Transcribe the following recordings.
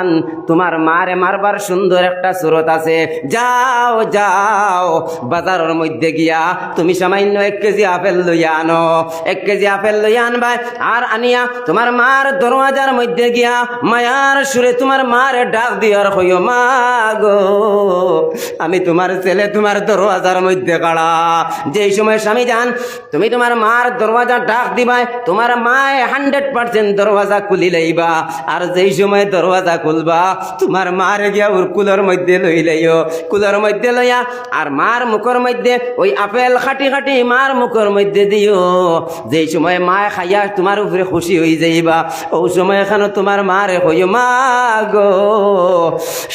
সন্তান তোমার মারে মারবার সুন্দর একটা সুরত আছে। যাও যাও, বাজারের মধ্যে গিয়া তুমি সামান্য এক কেজি আপেল লইয়া আনো। এক কেজি আপেল লইয়া আনবা আর আনিয়া তোমার মার দরওয়াজার মধ্যে গিয়া মায়ার সুরে তোমার মার ডাক দিয়ার হইও মা গো, আমি তোমার ছেলে তোমার দরওয়াজার মধ্যে কাড়া। যেই সময় স্বামী যান, তুমি তোমার মার দরওয়াজা ডাক দিবাই, তোমার মায় হান্ড্রেড পার্সেন্ট দরওয়াজা খুলি লইবা। আর যেই সময় দরওয়াজা খুলবা তোমার মার গিয়া ওর কুলোর মধ্যে লই লইও কুলোর মধ্যে লইয়া আর মার মুখের মধ্যে ওই আপেল খাটি খাটি মার মুখের মধ্যে দিও। যেই সময় মায় খাইয়া তোমার উপরে খুশি হয়ে যাইবা, ওই সময় এখানে তোমার মারে হইও? মা গো,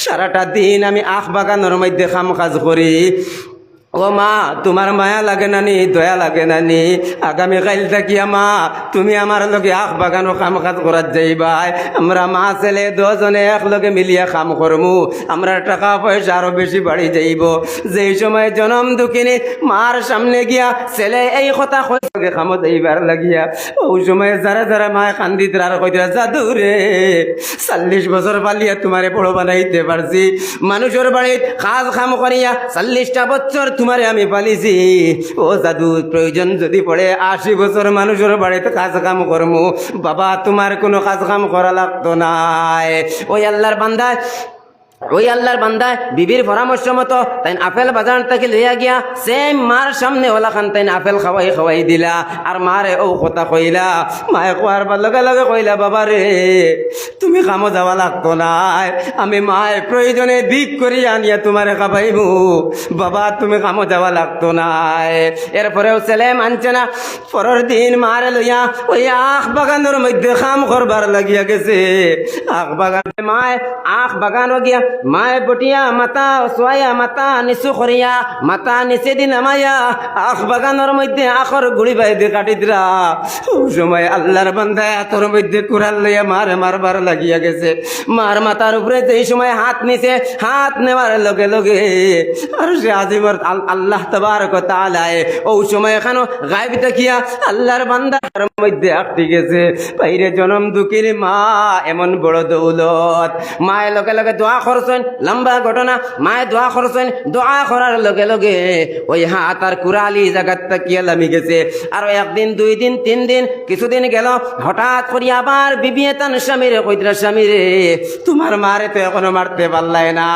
সারাটা দিন আমি আখ বাগানের মধ্যে খাম কাজ করি। ও মা, তোমার মায়া লাগে নানি, দয়া লাগে নানি। আগামী কাল থাকিয়া মা, তুমি আমার লগে আখ বাগানো কাম কাজ করার যাইবাই। আমরা মা, ছেলে, দুজনে একলগে মিলিয়া কাম করমু। আমরা টাকা পয়সা আরও বেশি বাড়ি যাইব। যেই সময় জনম দুঃখিনী মার সামনে গিয়া ছেলে এই কথা কইসগে কামত এইবার লাগিয়া। ওই সময় যারা যারা মায় কান্দি তার কইতরা জাদু রে, চল্লিশ বছর পালিয়া তোমারে বড় বানাইতে পারছি। মানুষের বাড়িত কাজ কাম করিয়া চল্লিশটা বছর তোমারে আমি পালিছি। ও জাদু, প্রয়োজন যদি পড়ে, আশি বছর মানুষের বাড়িতে কাজ কাম করমু। বাবা, তোমার কোনো কাজ কাম করা লাগতো নাই। ওই আল্লাহর বান্দায় ওই আল্লাহর বান্দায় বিবির পরামর্শ মতো তাই আপেল বাজার থেকে লইয়া গিয়া সেম মার সামনে ওলা খান তাই আপেল খাওয়াই খাওয়াই দিলা। আর মারে ও কথা কইলা, মায়ে কোয়ার বা লগে লগে কইলা, বাবা রে, তুমি কামো যাওয়া লাগতো নাই। আমি মায়ের প্রয়োজনে দিক করি আনিয়া তোমারে খাবাইবু বাবা, তুমি কামো যাওয়া লাগতো নাই। এরপরেও ছেলে মানছে না। পরের দিন মারে লইয়া ওই আখ বাগানের মধ্যে কাম করবার লাগিয়া গেছে। আখ বাগান মায় আখ বাগানও গিয়া মায় বটিয়া, মাতা সোয়া মাতা নিচু করিয়া, মাতা নিচে দিন আমাইয়া আখ বাগানের মধ্যে আখর গুড়ি বাইদে কাটি ওই সময় আল্লাহর বান্ধায় হাতর মধ্যে কুড়াল লইয়া মার মারবার লাগিয়া গেছে। মার মাথার উপরে যেই সময় হাত নিছে, হাত নেওয়ার লগে লগে। আর সে আজিমর আল্লাহ তবার কথা আলায় ওই সময় এখানো গায়েব দেখিয়া আল্লাহর বান্দার মধ্যে আটটি গেছে। বাইরে জনম দুঃখীর মা, এমন বড় দৌলত। মায়ের লগে লগে দোয়া করছেন লম্বা ঘটনা, মায়ে দোয়া করছেন দোয়া করার লগে লগে ওই হাত আর কুড়ালি জায়গার তাকিয়া লামি গেছে। আর একদিন, দুই দিন, তিন দিন, কিছুদিন গেল, হঠাৎ করি আবার বিবিয়ে তান স্বামীরে কইতরা স্বামীরে, তোমার মারে তো এখনও মারতে পারলাই না।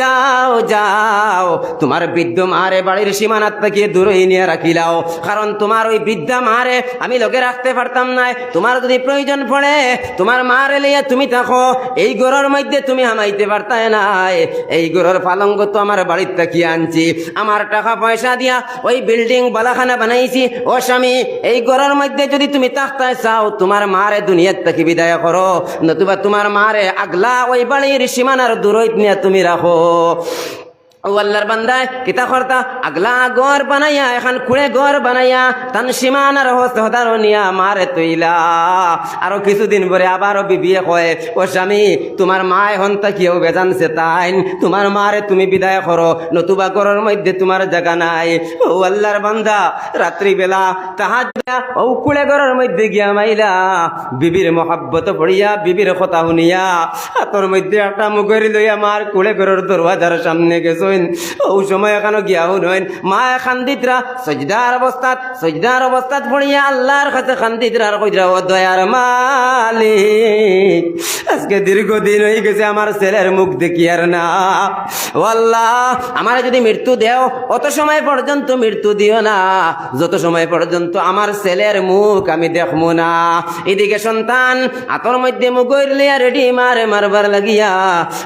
যাও যাও, তোমার বৃদ্ধ মারে বাড়ির সীমানার থেকে দূরে নিয়ে রাখিলাও। কারণ তোমার ওই বৃদ্ধা মারে আমি লোকে রাখতে পারতাম না তোমার যদি প্রয়োজন পড়ে, তোমার মারে লিয়ে তুমি থাকো। এই গরর মধ্যে তুমি হামাইতে পারতাই নাই। এই গরর পালঙ্গ তো আমার বাড়ির থেকে আনছি। আমার টাকা পয়সা দিয়া ওই বিল্ডিং বালাখানা বানাইছি। ও স্বামী, এই গরুর মধ্যে যদি তুমি থাকতে চাও, তোমার মারে দুনিয়ার থেকে বিদায় করো। নতুবা তোমার মারে আগলা ওই বাড়ির সীমানার দূরত নিয়ে তুমি রাখো। ও আল্লাহর বান্দায় কিতা করতা আগলা গড় বানাইয়া, এখন খুঁড়ে গড় বানাইয়া, তান সীমানার হস্ত হতার নিয়া মারে তৈলা আরও কিছুদিন পরে আবারও বিবিয়ে কয়, ও স্বামী, তোমার মা এখন তাকিয়েও বেজানছে তাই তোমার মারে তুমি বিদায় করো, নতুবা গড়ের মধ্যে তোমার জায়গা নাই। ও আল্লাহর বান্দা, রাত্রিবেলা তাহা ও কুড়ে ঘরের মধ্যে গিয়া মাইলা। বিবির মহাব্বত পড়িয়া, বিবির কথা শুনিয়া, হাতর মধ্যে একটা মুগরি লইয়া মার কুড়ে ঘরের দরওয়াজার সামনে গেছইন ও সময় এখানে গিয়া শুনইন মা খান্দিতরা সজদার অবস্থাত সজদার অবস্থাত পড়িয়া আল্লাহর কাছে খান্দিতরা আর কইরা ও দয়ার মালিক, আজকে দীর্ঘদিন হয়ে গেছে আমার ছেলের মুখ দেখি আর না। আল্লাহ আমার যদি মৃত্যু দেও, অত সময় পর্যন্ত মৃত্যু দিও না। যত সময় পর্যন্ত আমার ছেলের মুখ আমি দেখব না। এদিকে সন্তান আতর মধ্যে লিয়া রেডি মারে মারবার লাগিয়া,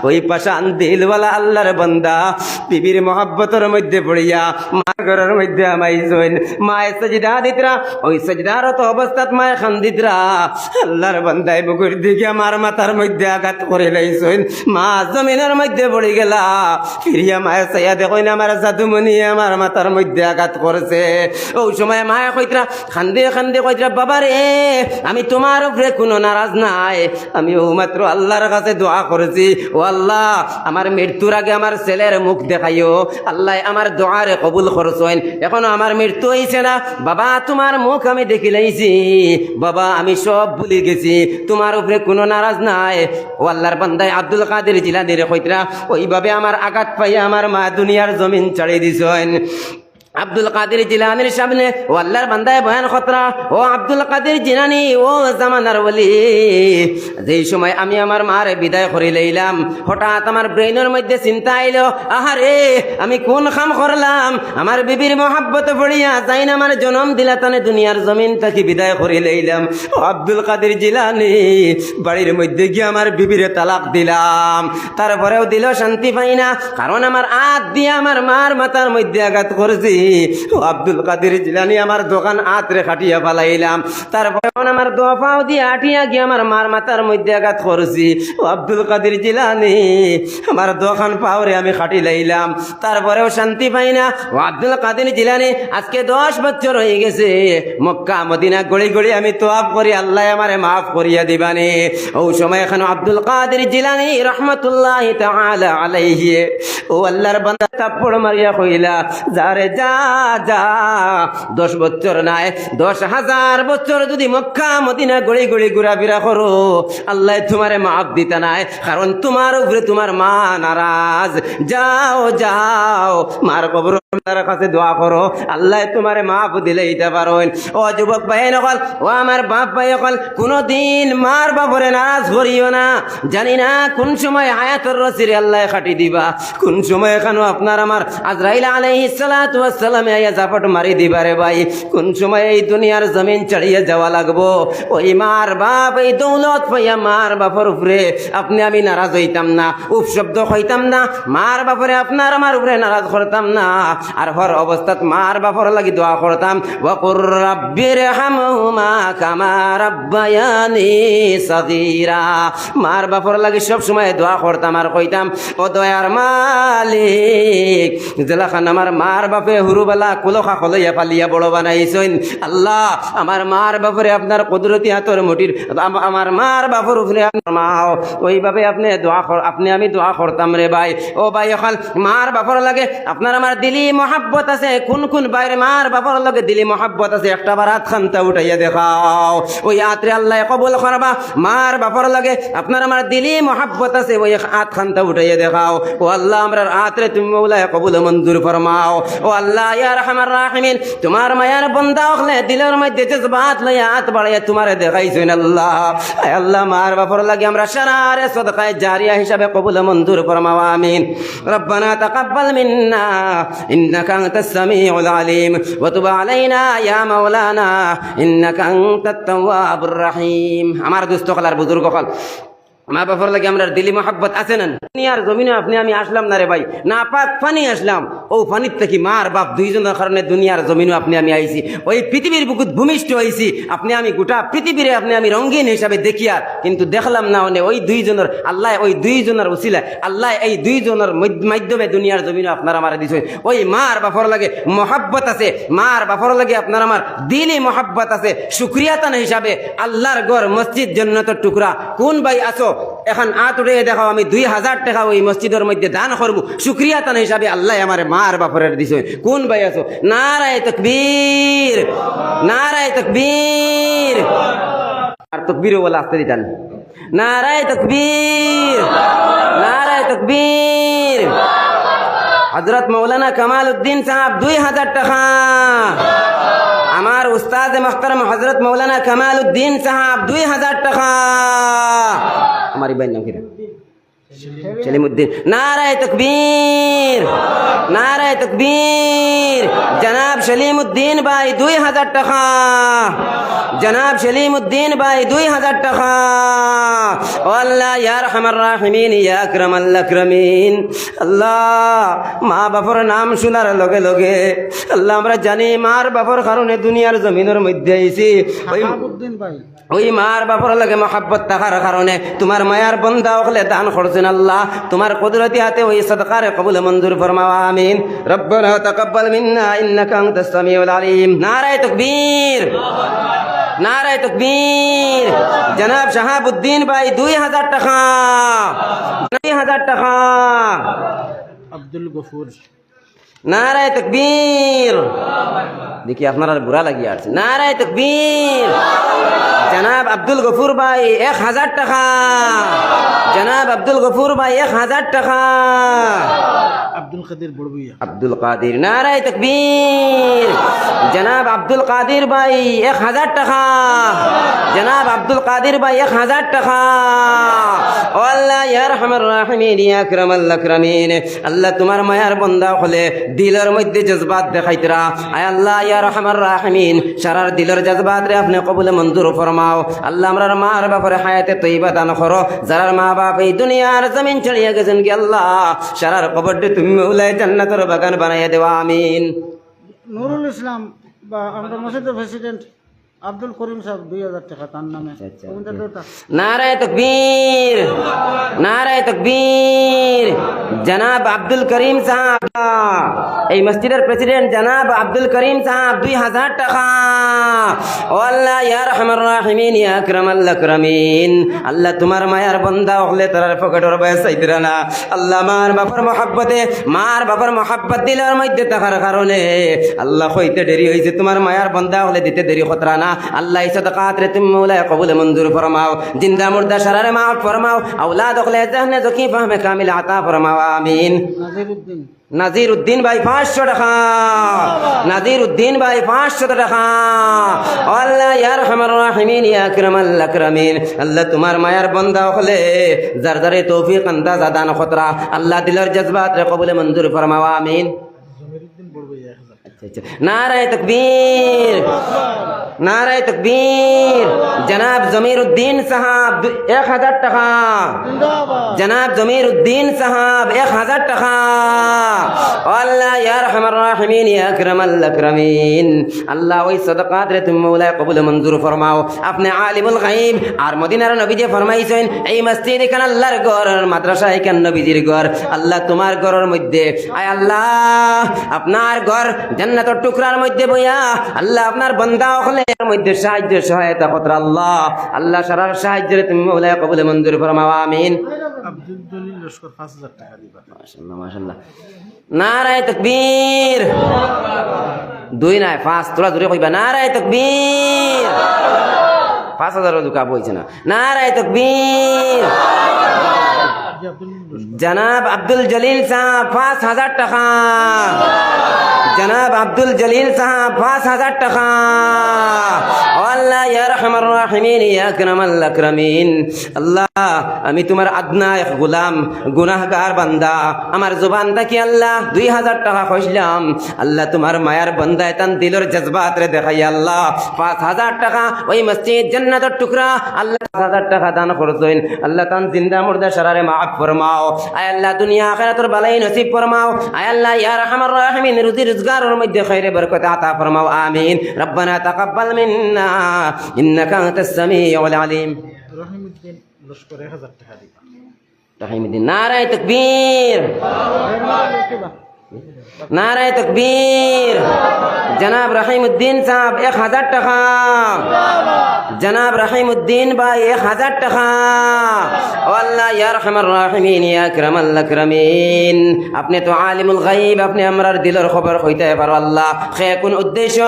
ওই পাশান দিলওয়ালা আল্লাহর বান্দা বিবির মহাব্বতের মধ্যে পড়িয়া মার ঘরের মধ্যে আমাই জৈন মায়ের সজিদা দিতরা, ওই সজিদারত অবস্থাত মায়ে খান দিতরা আল্লাহর বান্দায় মুগুর দিকে আমার মাথার মধ্যে আঘাত করে লাইছইন মা জমিনের মধ্যে পড়ে গেলা, ফিরিয়া মায়ের সাইয়া দেখইন আমার জাদুমণি আমার মাথার মধ্যে আঘাত করছে। ওই সময় মায়ে কইতরা, খান্দে খান্দে কইতরা, বাবা রে, আমি তোমার উপরে কোনো নারাজ নাই। আমি ও মাত্র আল্লাহর কাছে দোয়া করেছি। ও আল্লাহ, আমার মৃত্যুর আগে আমার ছেলের মুখ দেখাইও। আল্লাহ আমার দোয়ারে কবুল করছেন। এখনও আমার মৃত্যু হয়েছে না। বাবা, তোমার মুখ আমি দেখি লাইছি। বাবা, আমি সব ভুলে গেছি। তোমার উপরে কোনো নারাজ নাই। ও আল্লাহর বান্দায় আব্দুল কাদের জিলাদের কইতরা ওইভাবে আমার আঘাত পাইয়া আমার মা দুনিয়ার জমিন ছাড়িয়ে দিছেন। আব্দুল কাদের জিলানির সামনে ও আল্লাহর বান্দায় বয়ান খতরা। ও আব্দুল কাদের জিলানি, ও জামানার বলি যেই সময় আমি আমার মারে বিদায় করে লইলাম, হঠাৎ আমার ব্রেইনের মধ্যে চিন্তা আইলো আহারে আমি কোন খাম করলাম? আমার বিবির মহাব্বত পড়িয়া যাই না, আমার জনম দিলা তানে দুনিয়ার জমিন তাকে বিদায় করে লইলাম। ও আব্দুল কাদের জিলানি, বাড়ির মধ্যে গিয়ে আমার বিবিরে তালাক দিলাম। তারপরেও দিল শান্তি পাই না, কারণ আমার আত দিয়ে আমার মার মাথার মধ্যে আঘাত করছি। আব্দুল কাদের জিলানি আমার দোকান আতরে খাটিয়া পালাইলাম তারপরে আমার দোয়াফাও দিয়ে আটিয়া গিয়ে আমার মার মাথার মধ্যে আঘাত করছি। ও আব্দুল কাদের জিলানি, আমার দোকান পাওরে আমি খাটি লাইলাম। তারপরেও শান্তি পাই না। ও আব্দুল কাদের জিলানি, আজকে দশ বছর হয়ে গেছে। মক্কা, মদিনা গড়ি গড়ি আমি তো তোয়াব করি, আল্লাহ আমারে মাফ করিয়া দিবানি। ও সময় এখন আব্দুল কাদের জিলানি, রহমতুল্লাহ আলাইহি। ও আল্লাহর বান্দা কাপড় মারিয়া কইলা, যারে যা যা দশ বছর নাই, দশ হাজার বছর যদি মক্কা, মদিনা গড়ি গড়ি ঘুরাফিরা করো, আল্লাহ তোমারে মাফ দিতে নাই, কারণ তোমার উপরে তোমার মা নারাজ। যাও যাও, মার কবর তার কাছে দোয়া করো, আল্লাহ তোমারে মাফ দিলে দিতে পারো ও যুবক ভাই নকল ও আমার বাপ ভাই নকল কোনদিন মার বাপরে নারাজ করিও না। জানি না কোন সময় হায়াতর রসিরে আল্লাহ খাটি দিবা, কোন সময় এখানো আপনার আমার আজরাইল আলাইহি সালাতু ওয়াসসালামে আয়া জাপট মারি দিবারে ভাই। কোন সময় এই দুনিয়ার জমিন চড়িয়ে যাওয়া লাগবো? ওই মার বাপ, এই দৌলত পাইয়া মার বাপর উপরে আপনি আমি নারাজ হইতাম না। উপ শব্দ হইতাম না। মার বাপরে আপনার আমার উপরে নারাজ করতাম না। আর হর অবস্থাত মার বাপর লাগি দোয়া করতাম। ওয়াকুর রাব্বির হামহুমা কামা রাব্বায়ানি সাগীরা। মার বাপর লাগি সব সময় দোয়া করতাম আর কইতাম, ও দয়ার মালিক, জেলাখান আমার মার বাপে হুরুবেলা কুলখা খলইয়া পালিয়া বড় বানাইছেন। আল্লাহ, আমার মার বাপরে আপনার কুদরতি হাতর মুটির আম- আমার মার বাপর উপরে আপনার মাও। ওইভাবে আপনি দোয়া আপনি আমি দোয়া করতাম রে ভাই। ও ভাই, এখন মার বাপর লাগে আপনার আমার দিলি মহাব্বত আছে। কোন কোন বাইরে মার বাপর লাগে দিলি মহাব্বত আছে? একটা বার হাত খান্তা উঠাইয়া দেখাও। ওই আত্রে আল্লাহ কবুল করবা। মার বাপর লাগে আপনার আমার দিলি মহাব্বত আছে, ওই হাত খান্তা উঠাইয়া দেখাও। ও আল্লাহ আমরা আত্রে তুমি মৌলায় কবুল মঞ্জুর ফরমাও। ও আল্লাহ ইয়া রহমান রাহিমিন তোমার মায়ার বন্দা হলে দিলের মধ্যে জজবাত লইয়া হাত বাড়াইয়া তোমারে দেখাইছেন আল্লাহ আয় আল্লাহ মার বাপর লাগে আমরা সারারে সদকায় জারিয়া হিসাবে কবুল মঞ্জুর ফরমাও আমিন ربنا تقبل منا إنك أنت السميع العليم وتب علينا يا مولانا إنك أنت التواب الرحيم আমার দুস্থ কলার বুজুর্গ কল মা বাবার লাগে আমরা দিলি মহাব্বত আছে না? দুনিয়ার জমিনে আপনি, আমি আসলাম না রে ভাই। না পাক পানি আসলাম। ও পানির থেকে মার বাপ দুইজনের কারণে দুনিয়ার জমিনও আপনি, আমি আইছি। ওই পৃথিবীর বুকুত ভূমিষ্ঠ হয়েছি আপনি, আমি গোটা পৃথিবীরে আপনি, আমি রঙ্গিন হিসাবে দেখিয়া কিন্তু দেখলাম না মানে ওই দুইজনের, আল্লাহ ওই দুইজনের উসিলা আল্লাহ এই দুইজনের মাধ্যমে দুনিয়ার জমিনও আপনার আমার দিছে। ওই মার বাপর লাগে মহাব্বত আছে। মার বাপর লাগে আপনার আমার দিলি মহাব্বত আছে। সুক্রিয়াতান হিসাবে আল্লাহর গড় মসজিদ, জন্নতর টুকরা। কোন ভাই আছো? এখন আত উঠে দেখাও আমি দুই হাজার টাকা ওই মসজিদের মধ্যে দান করব। সুক্রিয়াতান হিসাবে আল্লাহ আমার মার বাপরের দিছে। কোন ভাই আছো? নারায় তকবীর। নারায় তকবীর। আর তকবীর বলে আসতে দিতেন। নারায় তকবীর। নারায় তকবীর। হজরত মৌলানা কামাল উদ্দিন সাহেব, দুই হাজার টাকা। আমার উস্তাদ মখতারম হজরত মৌলানা কামাল উদ্দিন সাহেব, দুই হাজার টাকা। আমার ইবাইন নাম কিরা সলিমুদ্দিন। নারায় তকবীর। নারায় তকবীর। জনাব সলিমুদ্দিন ভাই দুই হাজার টাকা। জনাব সলিমুদ্দিন ভাই দুই হাজার টাকা। আল্লাহ ইয়ার হামার রাহিমিন, ইয়া আকরাম আল্লাহ আকরামিন। আল্লাহ, মা বাপর নাম শোনার লগে লগে, আল্লাহ আমরা জানি মার বাপর কারণে দুনিয়ার জমিনের মধ্যে আইছি। ওই ভাই। ওই মার বাপর লাগে মহাব্বত থাকার কারণে তোমার মায়ার বন্ধা হলে দান করছেন আল্লাহ। তোমার কুদরতি হাতে ওই সদকার কবুল মঞ্জুর ফরমাও আমিন। রব্বানা তাকাব্বাল মিন্না ইন্নাকা আনতাস সামিউল আলিম। নারায়ে তাকবীর। নারায়ে তাকবীর। জনাব শাহাবুদ্দিন ভাই দুই হাজার টাকা। দুই হাজার টাকা। আব্দুল গফুর। নারায় তকবীর। দেখি আপনার বুড়া লাগিয়ে আসছে নারায় তকবীর। জনাব আব্দুল গফুর ভাই এক হাজার টাকা। জনাব আব্দুল গফুর ভাই এক হাজার টাকা। আব্দুল কাদের বড়বুইয়া আব্দুল কাদির নারায় তকবীর। জনাব আব্দুল কাদির ভাই এক হাজার টাকা। জনাব আব্দুল কাদির ভাই এক হাজার টাকা। ও আল্লাহ ইয়া রহমান ইয়া আল আকরামিন। আল্লাহ তোমার মায়ার বন্দা হলে দিলের মধ্যে জজবাত দেখাইতরা। আয় আল্লাহ ইয়া রহমান রাহিমিন সারার দিলের জজবাত রে আপনি কবুলে মঞ্জুর ফরমাও আল্লাহ আমরার মার বাপরে হায়াতে তৈবা দান করো। যারার মা বাপ এই দুনিয়ার জমিন ছড়িয়ে গেছেন কি আল্লাহ, সারার কবরটি তুমি উলাই জান্নাতের বাগান বানাইয়া দেওয়া আমিন। নুরুল ইসলাম বা আমাদের মসজিদের প্রেসিডেন্ট আব্দুল করিম সাহেব দুই হাজার টাকা তার নামে। আচ্ছা, দুটা। নারায় তকবীর নারায় তকবীর। জনাব আব্দুল করিম সাহেব এই মসজিদের প্রেসিডেন্ট জনাব আব্দুল করিম সাহেব দুই হাজার টাকা। ও আল্লাহ ইয়া রহমান রাহিমিন ইয়া আকরাম আল্লাহ আকরামিন। আল্লাহ তোমার মায়ার বন্দা হলে তার পকেটর বয়স আইতরা না। আল্লাহ মার বাবার মহাব্বতে মার বাবার মহাব্বত দিলের মধ্যে থাকার কারণে আল্লাহ হইতে দেরি হয়েছে তোমার মায়ার বন্দা হলে দিতে দেরি খতরা না। আল্লাহ সদকাত রে তুমি মৌলায় কবুল মঞ্জুর ফরমাও জিন্দা মুর্দা সারারে মাফ ফরমাও আওলাদ হলে জাহনে জকি ফাহমে কামিল আতা ফরমাও আমিন। নাজির উদ্দিন নাজির উদ্দিন ভাই পাঁচশো টাকা। নাজির উদ্দিন ভাই পাঁচশো টাকা। আল্লাহ ইয়ার হামার রাহিমিন ইয়া আকরাম আল্লাহ আকরামিন। আল্লাহ তোমার মায়ার বন্দা হলে যার যারে তৌফিক আন্দাজ আদান খতরা আল্লাহ দিলের জজবাত রে কবুলে মঞ্জুর ফরমাও আমিন। বড়বুইয়া এক হাজার আচ্ছা আচ্ছা নারায় তকবীর নারায় তকবীর জনাব জমির উদ্দিন সাহাব দু- এক হাজার আল্লাহ আল্লাহ মধ্যে আল্লাহ সাহায্য সহায়তা কতরা আল্লাহ আল্লাহ। সারার সাহায্যে তুমি কবুল মঞ্জুর ফরমাও, আমিন। আব্দুল জলিল লস্কর পাঁচ হাজার টাকা দিবা। মাশাল্লাহ মাশাল্লাহ নারায় তকবীর। দুই নাই পাঁচ তোরা দূরে কইবা নারায় তকবীর। পাঁচ হাজার দুকা বইছে না। নারায় তকবীর। জনাব আব্দুল জলিল সাহেব পাঁচ হাজার টাকা। জনাব আব্দুল জলিল সাহেব, পাঁচ হাজার টাকা। আল্লাহ আল্লাহ, আমি তোমার আদনা গোলাম, গুনাহগার বান্দা। আমার জুবান থাকি আল্লাহ, দুই হাজার টাকা কইলাম আল্লাহ, তোমার মায়ার বান্দা তান দিলর জজবাত রে দেখাই আল্লাহ। পাঁচ হাজার টাকা, ওই মসজিদ জান্নাতের টুকরা। আল্লাহ, পাঁচ হাজার টাকা দান করছেন। আল্লাহ, তান জিন্দা মুর্দা সারারে মাফ ফরমাও। আয় আল্লাহ, দুনিয়া আখিরাতের বালাই নসিব ফরমাও। আয় আল্লাহ, ইয়া রাহমার রাহিমিন রুজি রোজগারের মধ্যে খৈরে বরকত আতা ফরমাও আমিন রব্বানা তাকাব্বাল মিন্না ইন্নাকা আনতাস সামিউল আলিম রহিমউদ্দিন লস্কর এক হাজার টাকা দিবা রহিমউদ্দিন নারায়ে তাকবীর নারায় তকবীর। জনাব রহিমউদ্দিন সাহেব এক হাজার টাকা। জনাব রহিমউদ্দিন ভাই এক হাজার টাকা। আল্লাহ ইয়া রহমান রাহিমিন ইয়া আকরাম আল আকরামিন। আপনি তো আলিমুল গাইব আপনি আমরার দিলের খবর হইতে পারো আল্লাহ। খে কোন উদ্দেশ্য?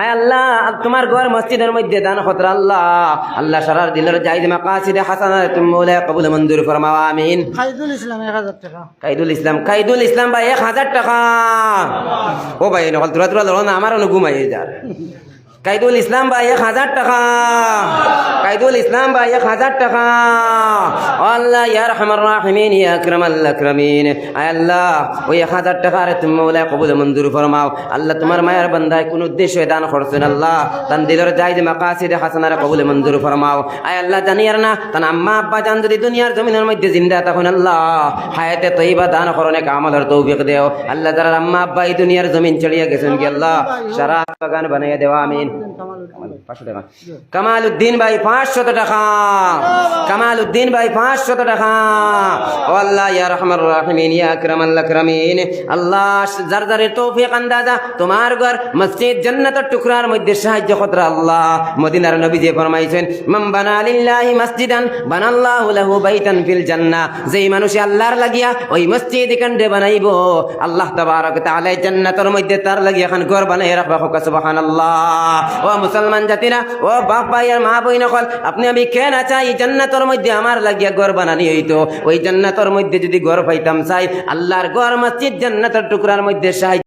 আয় আল্লাহ তোমার ঘর মসজিদের মধ্যে দান খতরা আল্লাহ। আল্লাহ সারার দিলের জাইদ মাকাসিদে হাসানা তুমি কবুল মঞ্জুর ফরমাও আমিন। খাইদুল ইসলাম এক হাজার টাকা। কাইদুল ইসলাম কাইদুল ইসলাম ভাই এক হাজার টাকা। ও ভাই নকল তোরা তোরা ধরো না আমার ঘুমাই যার কাইদুল ইসলাম ভাই, এক হাজার টাকা। কাইদুল ইসলাম ভাই, এক হাজার টাকা। আল্লাহ, ইয়া রহমান রাহিমিন, ইয়া আকরাম আল্লাহ আকরামিন। আয় আল্লাহ, ওই এক হাজার টাকা আরে তুমি মৌলা কবুল মঞ্জুর ফরমাও। আল্লাহ, তোমার মায়ের বান্দায় কোন উদ্দেশ্যে দান করছেন আল্লাহ। তান দিলের জায়দ মাকাসিদ হাসানারে কবুল মঞ্জুর ফরমাও। আয় আল্লাহ জানিয়ার না, তান আম্মা আব্বা জান যদি দুনিয়ার জমিনের মধ্যে জিন্দা তখন আল্লাহ। হায়াতে তৈবা দান করনে কামলের তৌফিক দেও। আল্লাহ তার আম্মা আব্বা এই দুনিয়ার জমিন চড়িয়ে গেছেন কি আল্লাহ? সারা বাগান বানিয়ে দেওয়া আমিন। পাঁচশো টাকা। কামাল উদ্দিন ভাই পাঁচশত টাকা। কামাল উদ্দিন ভাই পাঁচশত টাকা। ও আল্লাহ ইয়া রহমান রাহিমিন ইয়া আকরাম আল্লাহ আকরামিন। আল্লাহ যার যারের তৌফিক আন্দাজা তোমার ঘর মসজিদ জান্নাতের টুকরার মধ্যে সাহায্য কতরা আল্লাহ। মদিনার নবী যে ফরমাইছেন বানা লিল্লাহি মসজিদান বানাল্লাহু লাহু বাইতান ফিল জান্নাহ। যেই মানুষে আল্লাহর লাগিয়া ওই মসজিদ কাণ্ডে বানাইব আল্লাহ তাবারক তাআলা জান্নাতের মধ্যে তার লাগিয়া এখন ঘর বানাই রাখবা সুবহানাল্লাহ। ও মুসলমান জাতিরা, ও বাপ ভাই আর মা বই নকল আপনি আমি কে না চাই, জান্নাতর মধ্যে আমার লাগিয়া ঘর বানানি হইতো। ওই জান্নাতর মধ্যে যদি গর পাইতাম চাই, আল্লাহর গর মসজিদ, জান্নাতর টুকরার মধ্যে সাহায্য